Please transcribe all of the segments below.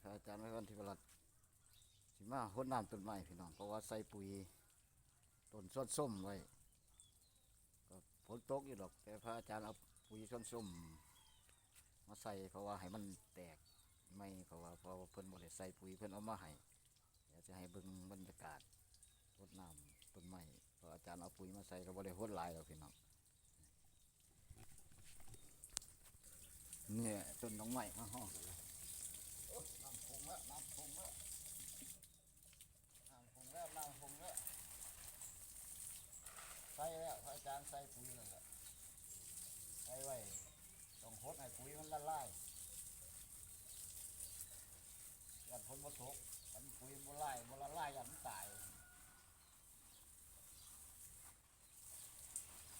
พระอาจารย์ไพวันทิพรัตน์สิมาหดน้ำต้นไม้พี่น้องเพราะว่าใส่ปุ๋ยต้นส้นส้มไว้ก็ฝนตกอยู่ดอกแต่พระอาจารย์เอาปุ๋ยส้นส้มมาใส่เพราะว่าให้มันแตกไม่เพราะว่าเพราะเพิ่นบ่ได้ใส่ปุ๋ยเพิ่นเอามาให้เดี๋ยวจะให้เบิ่งบรรยากาศรดน้ำต้นไม้เพราะอาจารย์เอาปุ๋ยมาใส่ก็บ่ได้หดหลายดอกพี่น้องเนี่ยต้นน้องใหม่มาห้องน้ำคงแล้วน้ำคงแล้วน้ำคงแล้วน้ำคงแล้วใส่แล้วพระอาจารย์ใส่ปุ๋ยแล้วแหละใส่ไว้ต้องหดให้ ปุ๋ยมันละลายอยันพ้นมาตกมันปุ๋ยบ่ละลายบ่ละลายอยันมันตาย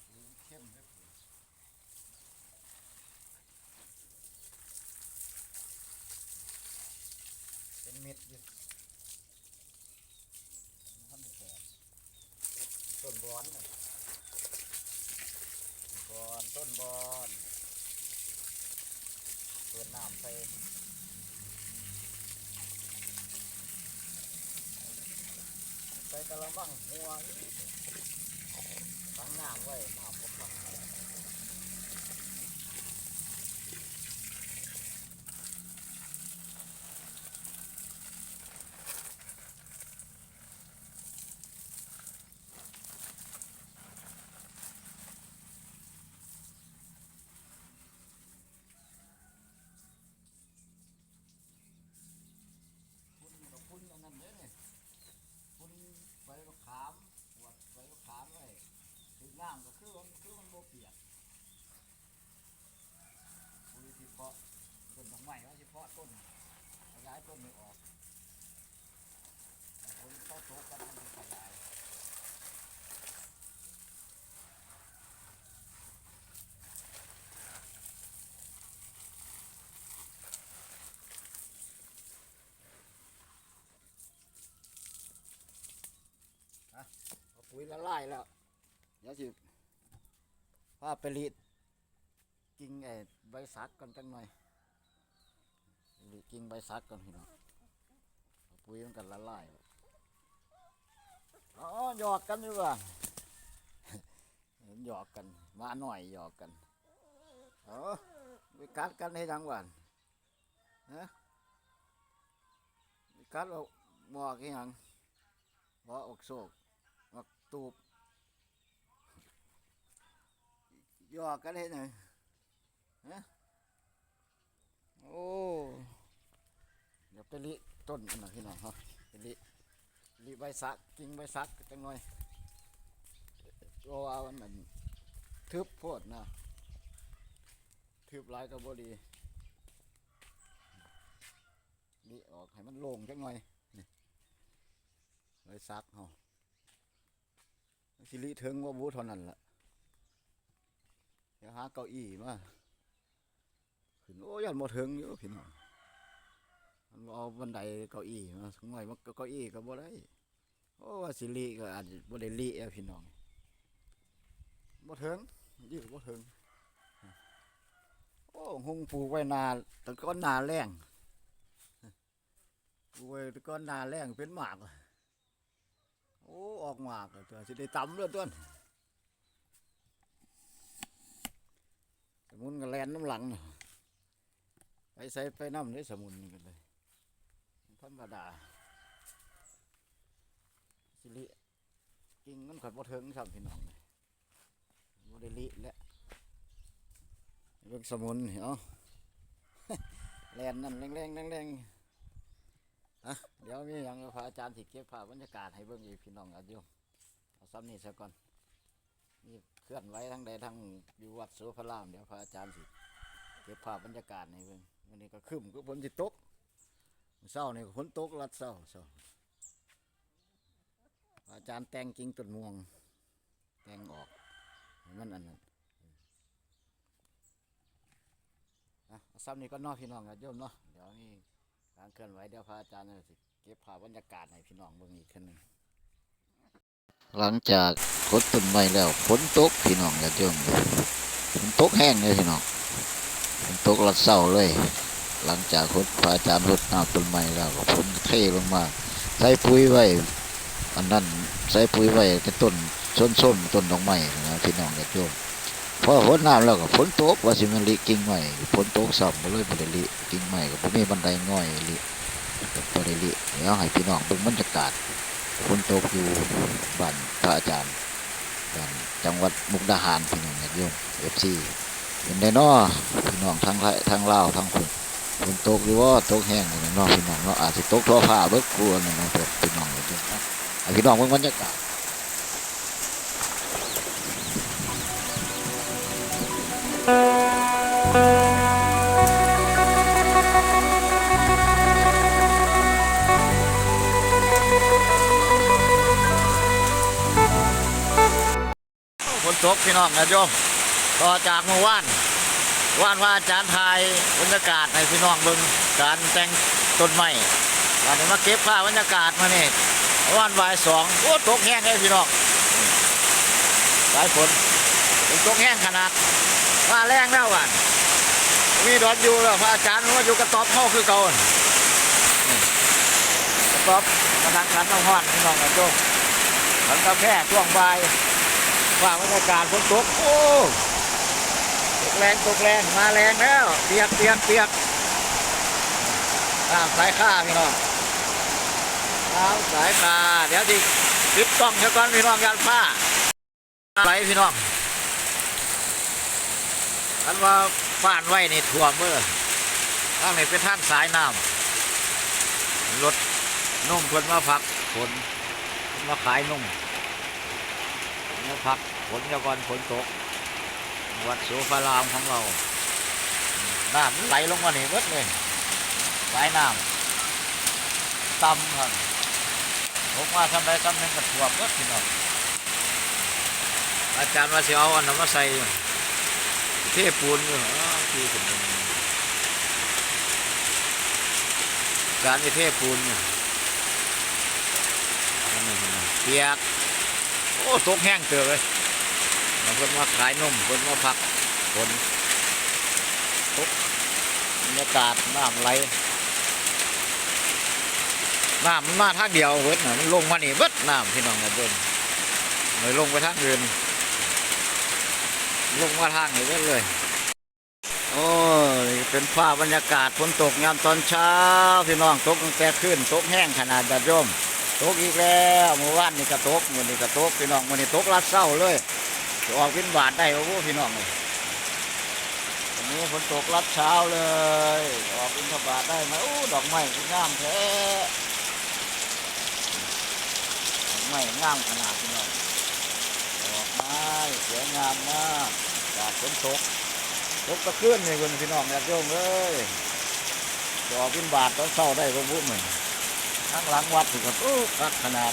ปุ๋ยเข้มเลยปุ๋ยเป็นเม็ดอยู่มันทำให้แตกต้นบอนน่ะบอนต้นบอน เปิดน้ำใส่ใส่กระมังหัวตั้งน้ำไว้น้ำผมฟังพุ่นกับพุ่นอันนั้นเด้อเนี่ยพุ่นใบมะขามปวดใบมะขามไว้ถึงน้ำก็คือมันคือมันโมเปียกปุ๋ยที่เพาะต้นดอกไม้ว่าที่เพาะต้นขยายต้นไม่ออกแต่คนเข้าโตกันมันขยาย เอาปุ๋ ยละลายแล้ว เดี๋ยวสิพาไปรีดกิ่งไอ้ใบสักกันจังหน่อยรีดกิ่งใบสักกันพี่น้องปุ๋ยมันกันละลายอ๋อหยอกกันอยู่ว่ะหยอกกัน มาหน่อยหยอกกันเออไปกัดกันให้จังวันฮะไปกัดเอาหมอกให้ยังบ่อกโศกมัก ตูบยอกกันให้หน่อยฮะโอ้เดี๋ยวไปลิต้นอันนั้นพี่น้องฮะไปลิลิใบสักกิ่งใบสักจังหน่อยเพราะว่ามันมันทึบโพดนะทึบหลายก็บ่ดีลิออกให้มันโล่งจังหน่อยนี่ใบสักเฮา สิริถึงว่าบูเท่านั้นละเดี๋ยวหาเก้าอี้มาขึ้นโอ้ยันบ่ถึงอยู่พี่น้องมันบ่เอาบันไดเก้าอี้มาสักหน่อยมันก็เก้าอี้ก็บ่ได้โอ้ว่าสิริก็อาจจะบ่ได้ริอะพี่น้องบ่ถึงยืดบ่ถึงโอ้หงปลูกไว้นาแตะก้อนนาแรงปลูกไว้แตะก้อนนาแรงเป็นหมากอะ โอ้ ออกมากตัวสิได้ตำเลยต้นสมุนก็แลนน้ำหลัง ไปใส่ไปน้ำได้สมุนกันเลยธรรมดาสิลิกิ่งมันขัดบ่เทิงครับพี่น้องบ่ได้ลิแล้วเรื่องสมุนนี่เอ้าแลนนั่นแรงๆแรงๆ อะเดี๋ยวมีอย่างพระอาจารย์สิเก็บภาพบรรยากาศให้เบิ่งอีกพี่น้องอาโยมเอาซ้ำนี่ซะก่อนนี่เคลื่อนไหวทั้งใดทั้งอยู่วัดโสพรามเดี๋ยวพระอาจารย์สิเก็บภาพบรรยากาศให้เบิ่งวันนี้ก็ครึ้มก็ฝนสิตกมื้อเช้านี่ฝนตกลัดเช้าเช้าพระอาจารย์แต่งกิ่งต้นม่วง แต่งออกมันอันนั้นอะเอาซ้ำนี่ก็นอพี่น้องอาโยมเนาะเดี๋ยวนี่ การเคลื่อนไหวเดี๋ยวพระอาจารย์จะสิเก็บภาพบรรยากาศให้พี่น้องเบิ่งอีกครั้งหนึงหลังจากคดต้นไม้แล้วฝนตกพี่น้องอย่าเจิมฝนตกแห้งเลยพี่น้องฝนตกลัดเศร้าเลย หลังจากคดพระอาจารย์รดน้ำต้นไม้แล้วก็ฝนเทลงมาใส่ปุ๋ยไว้อันนั้นใส่ปุ๋ยไว้แต่ต้นส้นๆต้นดอกไม้นะพี่น้องญาติโยม พอฝนน้ำแล้วก็ฝนตกว่าสิมันลิกิ่งไม้ฝนตกซ้ำก็เลยบ่ไดลิกิ่งไม้ก็บ่มีบันไดง่อยลิบ่ไดลิเดี๋ยวให้พี่น้องเบิ่งบรรยากาศฝนตกอยู่บ้านพระอาจารย์บ้านจังหวัดมุกดาหารพี่น้องญาติโยม FC เป็นได้นอพี่น้องทางไทยทางลาวทางคนฝนตกหรือว่าตกแห้งนี่เนาะพี่น้องเนาะอาจสิตกทั่วฟ้าเบิดกลัวนี่นะพี่น้องญาติโยมเนาะให้พี่น้องเบิ่งบรรยากาศ ตกพี่น้องนะโยมต่อจากเมื่อวานว่านว่าอาจารย์ไทยบรรยากาศให้พี่น้องเบิ่งการแต่งต้นไม้วันนี้มาเก็บภาพบรรยากาศมานี่วันบ่ายสองโอ้ตกแห้งเลยพี่น้องสายฝนตกแห้งขนาดมาแรงแล้ววันมีดอนอยู่แล้วพระอาจารย์ว่าอยู่กระต๊อบเข้าคือเก่าอั่นกระต๊อบกำลังขันน้ำห้อนพี่น้องนะโยมขันกาแฟช่วงบ่าย ว่าบรรยากาศฝนตกโอ้ตกแรงตกแรงมาแรงแล้วเปียกเปียกเปียกน้ำสายข้าพี่น้องน้ำสายข้าเดี๋ยวที่ติดกล้องเดี๋ยวก่อนพี่น้องยานผ้าไหลพี่น้องอันว่าฟ้านไว้ในี่ท่วเมื่อทางนี้เป็นท่างสายน้ำรถนุ่มเพิ่นมาพักฝนเพิ่นมาขายนุ่ม มาพักฝนจะก่อนฝนตก วัดโสภารามของเราน้ำไหลลงมานี่เบิดเลยไหลน้ำต่ำครับผมว่าทำไรทำหนึงกระถ่วเบิดพี่น้องอาจารย์ว่าสิเอาอันนั้นมาใส่เทปูนอยู่ที่เป็นตรงนี้การที่เทปูนอยู่อันนี้เห็นไหมเปียก โอ้ตกแห้งเตือเลยมาเพิ่นมาขายนมเพิ่นมาพักฝนตกบรรยากาศน้ำไหลน้ำมันมาทางเดียวเบิดน่ะมันลงมานี่เบิดน้ำพี่น้องนะเบิ้งเลยลงไปทางอื่นลงมาทางนี้เบิดเลย โอ้ยเป็นภาพบรรยากาศฝนตกยามตอนเช้า พี่น้องตกตั้งแต่ขึ้นตกแห้งขนาดดัดย่อม ตกอีกแล้วเมื่อวานนี่ก็ตกมื่อนี้ก็ตกพี่น้องมื่อนี้ตกลัดเศร้าเลยออกกินบาทได้โอ้โหพี่น้องเลยวันนี้ฝนตกลัดเช้าเลย ออกกินบาทได้ไหมโอ้ดอกไม้งามแท้ดอกไม้งามขนาดพี่น้องดอกไม้สวยงามมากอากฝนตกตกตะขึ้นนี่คุณพี่น้องอยากโยมเลยออกกินบาทตอนเช้าได้ก็บุ้มเหมือน ข้างหลังวัดถึงกับโอ้คักขนาด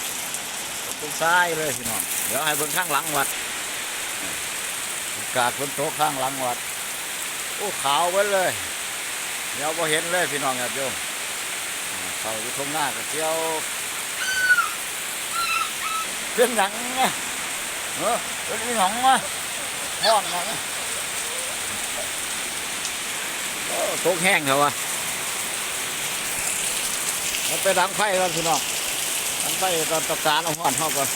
เป็นซ้ายเลยพี่น้องเดี๋ยวให้เบิ่งข้างหลังวัดกาศฝนตกข้างหลังวัดโอ้ขาวเบิดเลยเดี๋ยวพอเห็นเลยพี่น้องญาติโยมอ่าเขาอยู่ตรงหน้าก็เที่ยวเป็นหนังนะเออเป็นหนังนะห้องหนังโอ้ตกแห้งเถอะวะ มันไปดังไฟก่อนพี่น้องดังไฟตอนตกการเอาหอนเข้าก่อน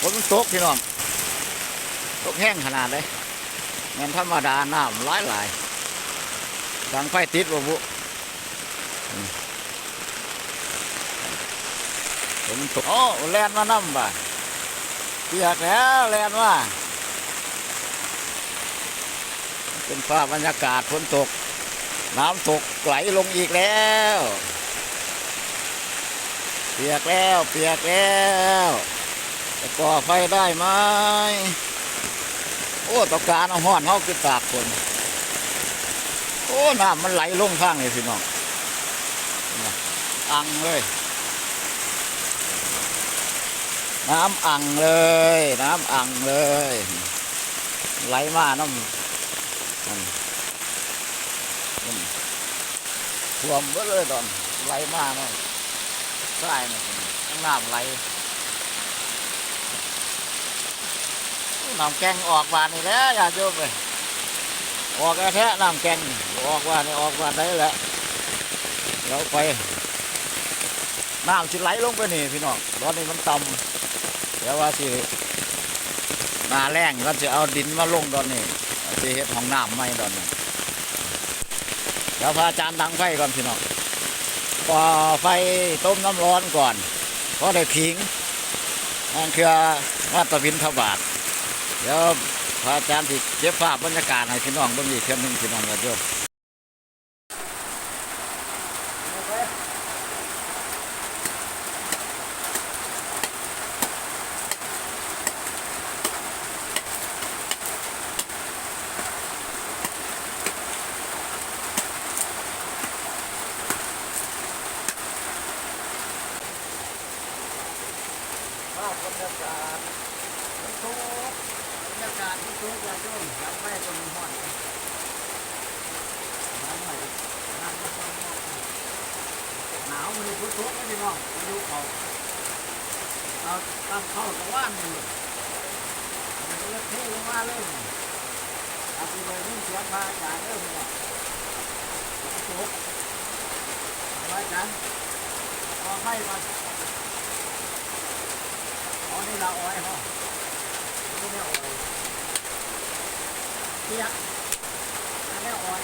ฝนตกพี่น้องตกแห้งขนาดเลยเงินธรรมดาน้ำหลายหลายดังไฟติดบ่บุอืมฝนมันตกโอ้แลนมาน้ำบ่าเปียกแล้วแลนว่าเป็นภาพบรรยากาศฝนตก น้ำตกไหลลงอีกแล้ว เปียกแล้วเปียกแล้วจะก่อไฟได้ไหมโอ้ตกการเอาห้อนเขาคือตากคนโอ้น้ำมันไหลลงข้างเลยพี่น้องน่ะอังเลย น้ำอังเลย น้ำอังเลย ไหลมาน้ำนั่นท่วมเบิดเลยตอนไหลมาเนาะ ใช่นะข้างน้ำไหลน้ำแกงออกบานนี่แหล้วอย่าโยมเลยออกแท้น้ำแกงออกวานี่ออกว่าได้แหล้วเราไปน้ำสิไหลลงไปนี่พี่น้องตอนนี้มันต่ำเดี๋ยวว่าสิหนาแรงก็จะเอาดินมาลงตอนนี้สิเฮ็ดห้องน้ำใหม่ตอนนี้เดี๋ยวพระอาจารย์ดังไฟก่อนพี่น้อง ก่อไฟต้มน้ำร้อนก่อนก็ได้พิงนั่นคือวัดตะวินทบาทเดี๋ยวพระอาจารย์ที่เก็บภาพบรรยากาศให้พี่น้องเบิ่งอีกเทื่อหนึงพี่น้องกันโยม ภาพบรรยากาศมันโตบรรยากาศที่โตอย่าโยมจำไว้ตรงห้อนน้ำใหม่น้ำมันต้องหนาวมันเลยทุกๆนะ พี่น้องอายุเขาเอาตั้งเข้าตะวันนี่มันก็เลยเทลงมาเลยเอาไปเลยนี่เสียงพาอาจารย์เด้อพี่น้องทุกไว้กันพอให้มาอ๋อนี่เราอ้อยหรองนี่ไม่อ้อยเปียกอันนี้อ้อย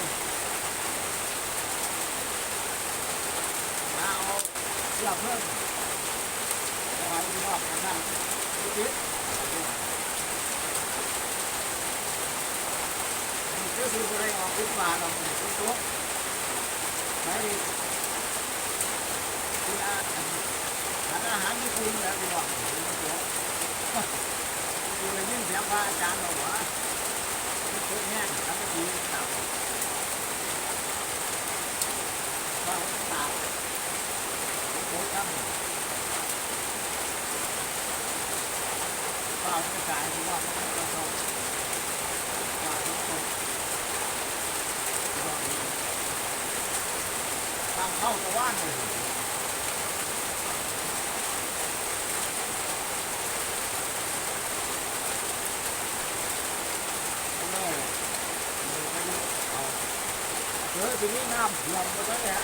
มาเอา เสื้อเพิ่มเอาไว้ที่รอบกันนั่นนิดนี่คือสิบอะไรออกขึ้นมาเราเนี่ยทุกทุกไปที่อาหารอาหารที่คุณแล้วพี่น้องดูเลยยิ่งเสียงพระอาจารย์บอกว่าทุกแห้งทั้งทีต่าก็เต่าโคตรตั้ง เต่าจะกลายเป็นว่ามันจะต้องเต่าทุกคนตั้งเข้าตัวว่านเลยเจอทีนี้น้ำเขื่อนก็ได้แหละ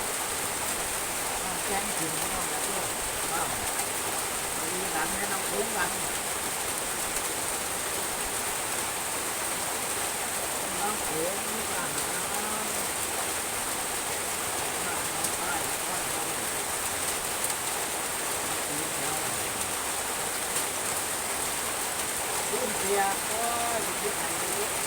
น้ำแกงเขื่อนก็ต้องแบบนี้น้ำมีกันให้น้ำคุ้งกันน้ำโขงนี่ก็หารุ่น เสียก็อ